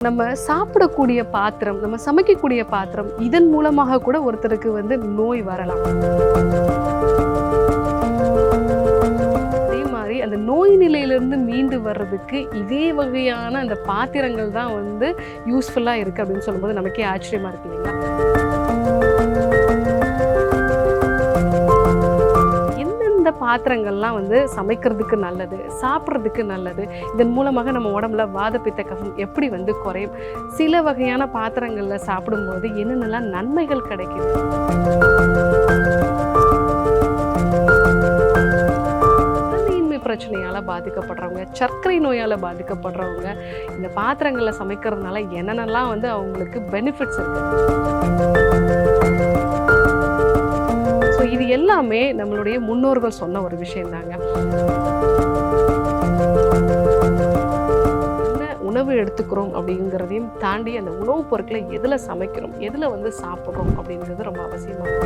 நம்ம சாப்பிடக்கூடிய பாத்திரம் நம்ம சமைக்கக்கூடிய பாத்திரம் இதன் மூலமாக கூட ஒருத்தருக்கு வந்து நோய் வரலாம். அதே மாதிரி அந்த நோய் நிலையிலிருந்து மீண்டு வர்றதுக்கு இதே வகையான அந்த பாத்திரங்கள் தான் வந்து யூஸ்ஃபுல்லாக இருக்குது அப்படின்னு சொல்லும்போது நமக்கே ஆச்சரியமா இருக்கு இல்லைங்களா? பாத்திரங்கள்லாம் வந்து சமைக்கிறதுக்கு நல்லது சாப்பிட்றதுக்கு நல்லது. இதன் மூலமாக நம்ம உடம்புல வாதப்பித்த கஃபம் எப்படி வந்து குறையும்? சில வகையான பாத்திரங்களில் சாப்பிடும்போது என்னென்னலாம் நன்மைகள் கிடைக்குது? பிரச்சனையால் பாதிக்கப்படுறவங்க சர்க்கரை நோயால் பாதிக்கப்படுறவங்க இந்த பாத்திரங்களில் சமைக்கிறதுனால என்னென்னலாம் வந்து அவங்களுக்கு பெனிஃபிட்ஸ் இருக்குது ஸோ இது எல்லாமே நம்மளுடைய முன்னோர்கள் சொன்ன ஒரு விஷயந்தாங்க. என்ன உணவு எடுத்துக்கிறோம் அப்படிங்கிறதையும் தாண்டி அந்த உணவுப் பொருட்களை எதில் சமைக்கிறோம் எதில் வந்து சாப்பிட்றோம் அப்படிங்கிறது ரொம்ப அவசியமாக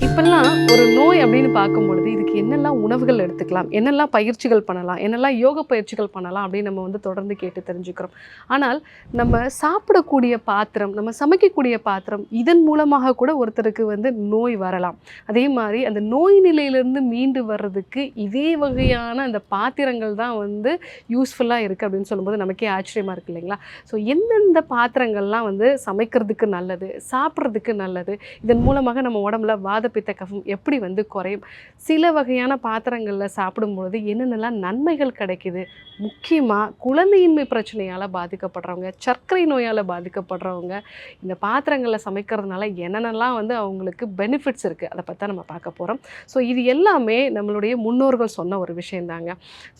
இப்பெல்லாம் ஒரு நோய் அப்படின்னு பார்க்கும் பொழுது அதுக்கு என்னெல்லாம் உணவுகள் எடுத்துக்கலாம் என்னெல்லாம் பயிற்சிகள் பண்ணலாம் என்னெல்லாம் யோக பயிற்சிகள் பண்ணலாம் அப்படின்னு நம்ம வந்து தொடர்ந்து கேட்டு தெரிஞ்சுக்கிறோம். ஆனால் நம்ம சாப்பிடக்கூடிய பாத்திரம் நம்ம சமைக்கக்கூடிய பாத்திரம் இதன் மூலமாக கூட ஒருத்தருக்கு வந்து நோய் வரலாம். அதே மாதிரி அந்த நோய் நிலையிலிருந்து மீண்டு வர்றதுக்கு இதே வகையான அந்த பாத்திரங்கள் தான் வந்து யூஸ்ஃபுல்லாக இருக்குது அப்படின்னு சொல்லும்போது நமக்கே ஆச்சரியமாக இருக்கு இல்லைங்களா? ஸோ எந்தெந்த பாத்திரங்கள்லாம் வந்து சமைக்கிறதுக்கு நல்லது சாப்பிட்றதுக்கு நல்லது இதன் மூலமாக நம்ம உடம்புல வாதப்பித்த கஃபம் எப்படி வந்து குறையும்? சில வகையான பாத்திரங்களில் சாப்பிடும்பொழுது என்னென்னலாம் நன்மைகள் கிடைக்குது? முக்கியமாக குழந்தையின்மை பிரச்சனையால் பாதிக்கப்படுறவங்க சர்க்கரை நோயால் பாதிக்கப்படுறவங்க இந்த பாத்திரங்களில் சமைக்கிறதுனால என்னென்னலாம் வந்து அவங்களுக்கு பெனிஃபிட்ஸ் இருக்குது அதை பற்றி நம்ம பார்க்க போகிறோம் ஸோ இது எல்லாமே நம்மளுடைய முன்னோர்கள் சொன்ன ஒரு விஷயந்தாங்க.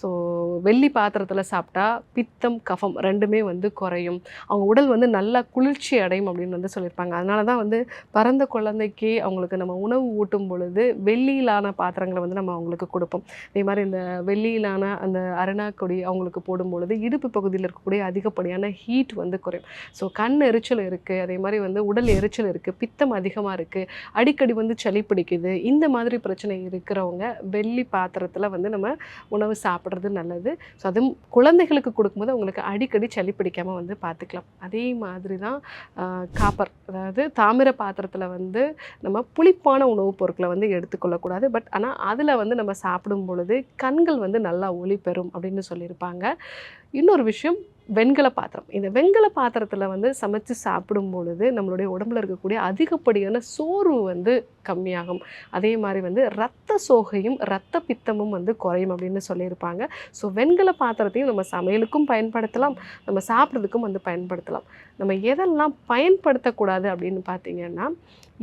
ஸோ வெள்ளி பாத்திரத்தில் சாப்பிட்டா பித்தம் கஃபம் ரெண்டுமே வந்து குறையும். அவங்க உடல் வந்து நல்லா குளிர்ச்சி அடையும் அப்படின்னு வந்து சொல்லியிருப்பாங்க. அதனால தான் வந்து பிறந்த குழந்தைக்கு அவங்களுக்கு நம்ம உணவு ஊட்டும் பொழுது வெள்ளியிலான பாத்திரங்களை வந்து நம்ம அவங்களுக்கு கொடுப்போம். அதே மாதிரி இந்த வெள்ளியிலான அந்த அருணாக்கொடி அவங்களுக்கு போடும் பொழுது இடுப்பு பகுதியில் இருக்கக்கூடிய அதிகப்படியான ஹீட் வந்து குறையும். ஸோ கண் எரிச்சல் இருக்குது அதே மாதிரி வந்து உடல் எரிச்சல் இருக்குது பித்தம் அதிகமாக இருக்குது அடிக்கடி வந்து சளி பிடிக்குது. இந்த மாதிரி பிரச்சனை இருக்கிறவங்க வெள்ளி பாத்திரத்தில் வந்து நம்ம உணவு சாப்பிட்றது நல்லது. ஸோ அதுவும் குழந்தைகளுக்கு கொடுக்கும்போது அவங்களுக்கு அடிக்கடி சளி பிடிக்காமல் வந்து பார்த்துக்கலாம் அதே மாதிரி தான் காப்பர். அதாவது தாமிர பாத்திரத்தில் வந்து நம்ம புளிப்பான உணவுப் பொருட்களை வந்து எடுத்துக்கொள்ளக்கூடாது. பட் ஆனால் அதில் வந்து நம்ம சாப்பிடும் பொழுது கண்கள் வந்து நல்லா ஒளி பெறும் அப்படின்னு சொல்லியிருப்பாங்க. இன்னொரு விஷயம் வெண்கல பாத்திரம். இந்த வெண்கல பாத்திரத்தில் வந்து சமைச்சு சாப்பிடும் பொழுது நம்மளுடைய உடம்புல இருக்கக்கூடிய அதிகப்படியான சோர்வு வந்து கம்மியாகும். அதே மாதிரி வந்து ரத்த சோகையும் ரத்த பித்தமும் வந்து குறையும் அப்படின்னு சொல்லியிருப்பாங்க. ஸோ வெண்கல பாத்திரத்தையும் நம்ம சமையலுக்கும் பயன்படுத்தலாம் நம்ம சாப்பிட்றதுக்கும் வந்து பயன்படுத்தலாம். நம்ம எதெல்லாம் பயன்படுத்தக்கூடாது அப்படின்னு பார்த்தீங்கன்னா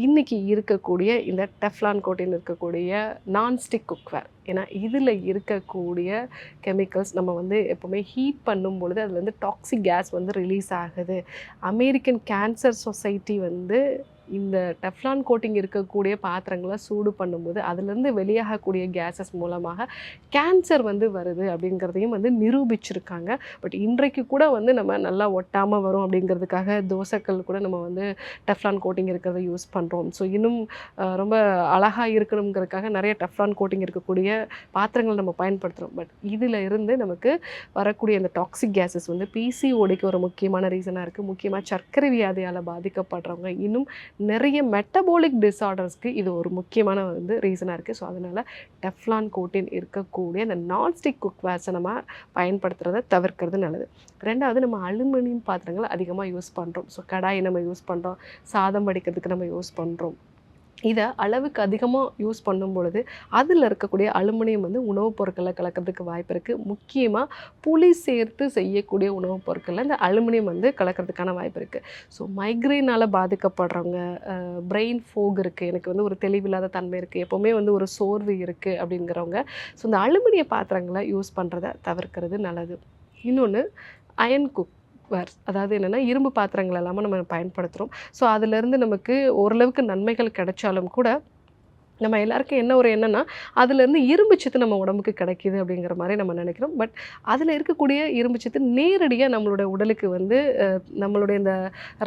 இன்றைக்கி இருக்கக்கூடிய இந்த டெஃப்லான் கோட்டின் இருக்கக்கூடிய நான்ஸ்டிக் குக்வேர் ஏன்னா இதில் இருக்கக்கூடிய கெமிக்கல்ஸ் நம்ம வந்து எப்போவுமே ஹீட் பண்ணும் பொழுது அதில் வந்து டாக்ஸிக் கேஸ் வந்து ரிலீஸ் ஆகுது. அமெரிக்கன் கேன்சர் சொசைட்டி வந்து இந்த டெஃப்லான் கோட்டிங் இருக்கக்கூடிய பாத்திரங்களை சூடு பண்ணும்போது அதுலேருந்து வெளியாகக்கூடிய கேஸஸ் மூலமாக கேன்சர் வந்து வருது அப்படிங்கிறதையும் வந்து நிரூபிச்சிருக்காங்க. பட் இன்றைக்கு கூட வந்து நம்ம நல்லா ஒட்டாமல் வரும் அப்படிங்கிறதுக்காக தோசைக்கல் கூட நம்ம வந்து டெஃப்லான் கோட்டிங் இருக்கிறத யூஸ் பண்ணுறோம் ஸோ இன்னும் ரொம்ப அழகாக இருக்கணுங்கிறதுக்காக நிறைய டெஃப்லான் கோட்டிங் இருக்கக்கூடிய பாத்திரங்கள் நம்ம பயன்படுத்துகிறோம் பட் இதில் இருந்து நமக்கு வரக்கூடிய அந்த டாக்ஸிக் கேஸஸ் வந்து பிசிஓடிக்கு ஒரு முக்கியமான ரீசனாக இருக்குது முக்கியமாக சர்க்கரை வியாதியால் பாதிக்கப்படுறவங்க இன்னும் நிறைய மெட்டபாலிக் டிஸார்டர்ஸ்க்கு இது ஒரு முக்கியமான வந்து ரீசனாக இருக்குது ஸோ அதனால் டெஃப்லான் கோட்டின் இருக்கக்கூடிய அந்த நான்ஸ்டிக் குக்வேர்ஸை நம்ம பயன்படுத்துகிறத தவிர்க்கிறது நல்லது. ரெண்டாவது நம்ம அலுமினியம் பாத்திரங்கள் அதிகமாக யூஸ் பண்ணுறோம் ஸோ கடாயை நம்ம யூஸ் பண்ணுறோம் சாதம் வடிக்கிறதுக்கு நம்ம யூஸ் பண்ணுறோம் இதை அளவுக்கு அதிகமாக யூஸ் பண்ணும் பொழுது அதில் இருக்கக்கூடிய அலுமினியம் வந்து உணவுப் பொருட்களில் கலக்கிறதுக்கு வாய்ப்பு இருக்குது முக்கியமாக புளி சேர்த்து செய்யக்கூடிய உணவுப் பொருட்களில் இந்த அலுமினியம் வந்து கலக்கிறதுக்கான வாய்ப்பு இருக்குது ஸோ மைக்ரேனால் பாதிக்கப்படுறவங்க பிரெயின் ஃபோக் இருக்குது எனக்கு வந்து ஒரு தெளிவில்லாத தன்மை இருக்குது எப்போவுமே வந்து ஒரு சோர்வு இருக்குது அப்படிங்கிறவங்க ஸோ இந்த அலுமினிய பாத்திரங்களை யூஸ் பண்ணுறத தவிர்க்கிறது நல்லது. இன்னொன்று அயன் குக் வேர் அதாவது என்னென்னா இரும்பு பாத்திரங்கள் எல்லாமே நம்ம பயன்படுத்துகிறோம் ஸோ அதுலேருந்து நமக்கு ஓரளவுக்கு நன்மைகள் கிடைச்சாலும் கூட நம்ம எல்லாருக்கும் என்ன ஒரு எண்ணம்னா அதுலேருந்து இரும்பு சத்து நம்ம உடம்புக்கு கிடைக்கிது அப்படிங்கிற மாதிரி நம்ம நினைக்கிறோம். பட் அதில் இருக்கக்கூடிய இரும்பு சத்து நேரடியாக நம்மளோட உடலுக்கு வந்து நம்மளுடைய இந்த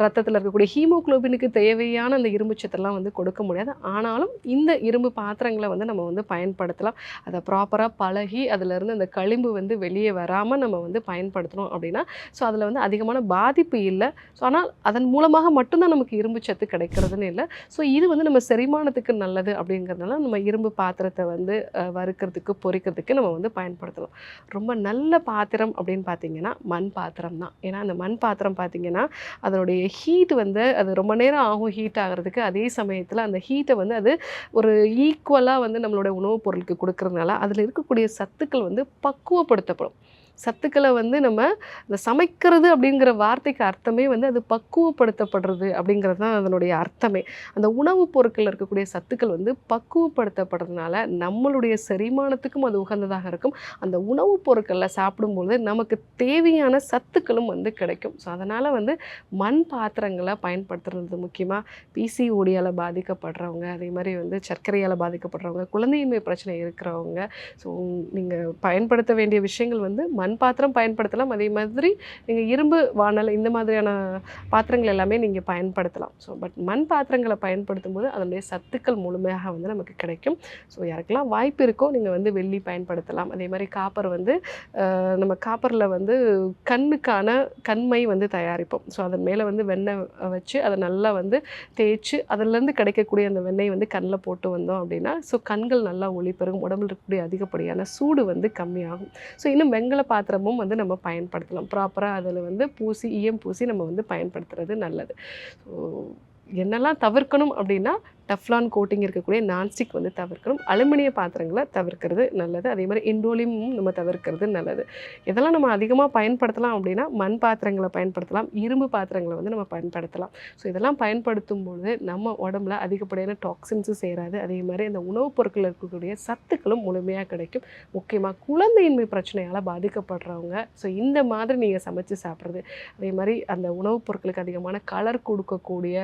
ரத்தத்தில் இருக்கக்கூடிய ஹீமோகுளோபினுக்கு தேவையான அந்த இரும்பு சத்தெல்லாம் வந்து கொடுக்க முடியாது. ஆனாலும் இந்த இரும்பு பாத்திரங்களை வந்து நம்ம வந்து பயன்படுத்தலாம். அதை ப்ராப்பராக பழகி அதுலேருந்து அந்த களிம்பு வந்து வெளியே வராமல் நம்ம வந்து பயன்படுத்தணும் அப்படின்னா ஸோ அதில் வந்து அதிகமான பாதிப்பு இல்லை. ஸோ ஆனால் அதன் மூலமாக மட்டும்தான் நமக்கு இரும்பு சத்து கிடைக்கிறதுன்னு இல்லை. ஸோ இது வந்து நம்ம செரிமானத்துக்கு நல்லது அப்படிங்கிறதுனால நம்ம இரும்பு பாத்திரத்தை வந்து வறுக்கிறதுக்கு பொரிக்கிறதுக்கு நம்ம வந்து பயன்படுத்தலாம். ரொம்ப நல்ல பாத்திரம் அப்படின்னு பார்த்தீங்கன்னா மண் பாத்திரம் தான். ஏன்னா அந்த மண் பாத்திரம் பார்த்தீங்கன்னா அதனுடைய ஹீட் வந்து அது ரொம்ப நேரம் ஆகும் ஹீட் ஆகிறதுக்கு. அதே சமயத்தில் அந்த ஹீட்டை வந்து அது ஒரு ஈக்குவலாக வந்து நம்மளோட உணவுப் பொருளுக்கு கொடுக்கறதுனால அதில் இருக்கக்கூடிய சத்துக்கள் வந்து பக்குவப்படுத்தப்படும். சத்துக்களை வந்து நம்ம இந்த சமைக்கிறது அப்படிங்கிற வார்த்தைக்கு அர்த்தமே வந்து அது பக்குவப்படுத்தப்படுறது அப்படிங்கிறது தான் அதனுடைய அர்த்தமே. அந்த உணவுப் பொருட்களில் இருக்கக்கூடிய சத்துக்கள் வந்து பக்குவப்படுத்தப்படுறதுனால நம்மளுடைய செரிமானத்துக்கும் அது உகந்ததாக இருக்கும். அந்த உணவுப் பொருட்களில் சாப்பிடும்போது நமக்கு தேவையான சத்துக்களும் வந்து கிடைக்கும். ஸோ அதனால் வந்து மண் பாத்திரங்களை பயன்படுத்துறது முக்கியமாக பிசிஓடியால் பாதிக்கப்படுறவங்க அதே மாதிரி வந்து சர்க்கரையால் பாதிக்கப்படுறவங்க குழந்தையின்மை பிரச்சனை இருக்கிறவங்க. ஸோ நீங்கள் பயன்படுத்த வேண்டிய விஷயங்கள் வந்து மண் பாத்திரம் பயன்படுத்தலாம். அதே மாதிரி நீங்கள் இரும்பு வானல் இந்த மாதிரியான பாத்திரங்கள் எல்லாமே நீங்கள் பயன்படுத்தலாம். ஸோ பட் மண் பாத்திரங்களை பயன்படுத்தும் போது அதனுடைய சத்துக்கள் முழுமையாக வந்து நமக்கு கிடைக்கும். ஸோ யாருக்கெல்லாம் வாய்ப்பு இருக்கோ நீங்கள் வந்து வெள்ளி பயன்படுத்தலாம். அதே மாதிரி காப்பர் வந்து நம்ம காப்பரில் வந்து கண்ணுக்கான கண்மை வந்து தயாரிப்போம். ஸோ அதன் மேலே வந்து வெண்ணெய் வச்சு அதை நல்லா வந்து தேய்ச்சி அதிலேருந்து கிடைக்கக்கூடிய அந்த வெண்ணெய் வந்து கண்ணில் போட்டு வந்தோம் அப்படின்னா ஸோ கண்கள் நல்லா ஒளி பெருகும். உடம்புல இருக்கக்கூடிய அதிகப்படியான சூடு வந்து கம்மியாகும். ஸோ இன்னும் வெங்கல பாத்திரமும் வந்து நம்ம பயன்படுத்தலாம். ப்ராப்பராக அதில் வந்து பூசி ஈயம் பூசி நம்ம வந்து பயன்படுத்துறது நல்லது. ஸோ என்னெல்லாம் தவிர்க்கணும் அப்படின்னா டஃப்லான் கோட்டிங் இருக்கக்கூடிய நான்ஸ்டிக் வந்து தவிர்க்கணும். அலுமினிய பாத்திரங்களை தவிர்க்கிறது நல்லது. அதே மாதிரி இண்டோலியமும் நம்ம தவிர்க்கிறது நல்லது. இதெல்லாம் நம்ம அதிகமாக பயன்படுத்தலாம் அப்படின்னா மண் பாத்திரங்களை பயன்படுத்தலாம். இரும்பு பாத்திரங்களை வந்து நம்ம பயன்படுத்தலாம். ஸோ இதெல்லாம் பயன்படுத்தும் பொழுது நம்ம உடம்புல அதிகப்படியான டாக்ஸின்ஸும் சேராது. அதே மாதிரி அந்த உணவுப் பொருட்களில் இருக்கக்கூடிய சத்துக்களும் முழுமையாக கிடைக்கும். முக்கியமாக குழந்தையின்மை பிரச்சனையால் பாதிக்கப்படுறவங்க ஸோ இந்த மாதிரி நீங்கள் சமைச்சு சாப்பிட்றது. அதே மாதிரி அந்த உணவுப் பொருட்களுக்கு அதிகமான கலர் கொடுக்கக்கூடிய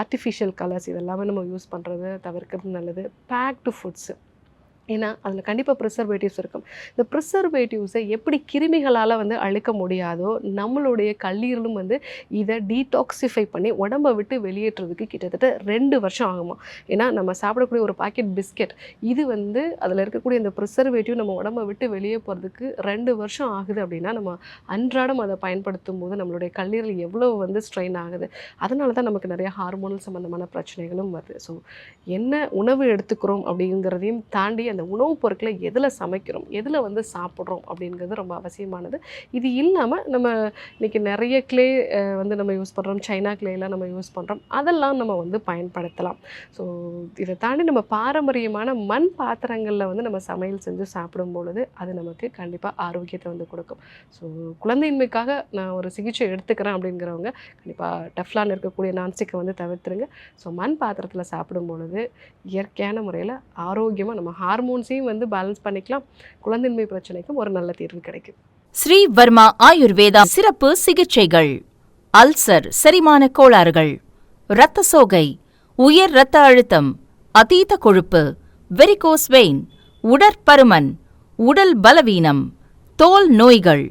ஆர்டிஃபிஷியல் கலர்ஸ் இதெல்லாமே நம்ம யூஸ் பண்ணுறது தவிர்க்கிறது நல்லது. பேக்டு ஃபுட்ஸு ஏன்னா அதில் கண்டிப்பாக ப்ரிசர்வேட்டிவ்ஸ் இருக்கும். இந்த ப்ரிசர்வேட்டிவ்ஸை எப்படி கிருமிகளால் வந்து அழிக்க முடியாதோ நம்மளுடைய கல்லீரலும் வந்து இதை டீடாக்சிஃபை பண்ணி உடம்பை விட்டு வெளியேற்றுறதுக்கு கிட்டத்தட்ட ரெண்டு வருஷம் ஆகுமா. ஏன்னா நம்ம சாப்பிடக்கூடிய ஒரு பாக்கெட் பிஸ்கெட் இது வந்து அதில் இருக்கக்கூடிய இந்த ப்ரிசர்வேட்டிவ் நம்ம உடம்பை விட்டு வெளியே போகிறதுக்கு ரெண்டு வருஷம் ஆகுது அப்படின்னா நம்ம அன்றாடம் அதை பயன்படுத்தும் போது நம்மளுடைய கல்லீரல் எவ்வளோ வந்து ஸ்ட்ரெயின் ஆகுது. அதனால தான் நமக்கு நிறைய ஹார்மோனல் சம்மந்தமான பிரச்சனைகளும் வருது. ஸோ என்ன உணவு எடுத்துக்கிறோம் அப்படிங்கிறதையும் தாண்டி இந்த உணவுப் பொருட்களை எதில் சமைக்கிறோம் எதில் வந்து சாப்பிட்றோம் அப்படிங்கிறது ரொம்ப அவசியமானது. இது இல்லாமல் நம்ம இன்றைக்கி நிறைய க்ளே வந்து நம்ம யூஸ் பண்ணுறோம் சைனா கிளேலாம் நம்ம யூஸ் பண்ணுறோம் அதெல்லாம் நம்ம வந்து பயன்படுத்தலாம். ஸோ இதை தாண்டி நம்ம பாரம்பரியமான மண் பாத்திரங்களில் வந்து நம்ம சமையல் செஞ்சு சாப்பிடும் பொழுது அது நமக்கு கண்டிப்பாக ஆரோக்கியத்தை வந்து கொடுக்கும். ஸோ குழந்தையின்மைக்காக நான் ஒரு சிகிச்சை எடுத்துக்கிறேன் அப்படிங்கிறவங்க கண்டிப்பாக டெஃப்லான் இருக்கக்கூடிய நான்ஸ்டிக்கை வந்து தவிர்த்துருங்க. ஸோ மண் பாத்திரத்தில் சாப்பிடும் பொழுது இயற்கையான முறையில் ஆரோக்கியமாக நம்ம ஹார்மோன்ஸையும் வந்து பேலன்ஸ் பண்ணிக்கலாம். குழந்தையின்மை பிரச்சனைக்கும் ஒரு நல்ல தீர்வு கிடைக்கும். ஸ்ரீ வர்மா ஆயுர்வேதா சிறப்பு சிகிச்சைகள். அல்சர் செரிமான கோளாறுகள். இரத்த சோகை உயர் இரத்த அழுத்தம் அதீத கொழுப்பு வெரிகோஸ் வெயின் உடற்பருமன் உடல் பலவீனம் தோல் நோய்கள்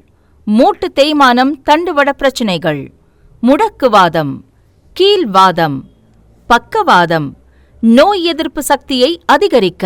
மூட்டு தேய்மானம் தண்டுவட பிரச்சினைகள் முடக்குவாதம் கீழ்வாதம் பக்கவாதம் நோய் எதிர்ப்பு சக்தியை அதிகரிக்க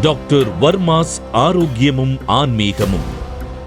டாக்டர் வர்மாஸ் ஆரோக்கியமும் ஆன்மீகமும்.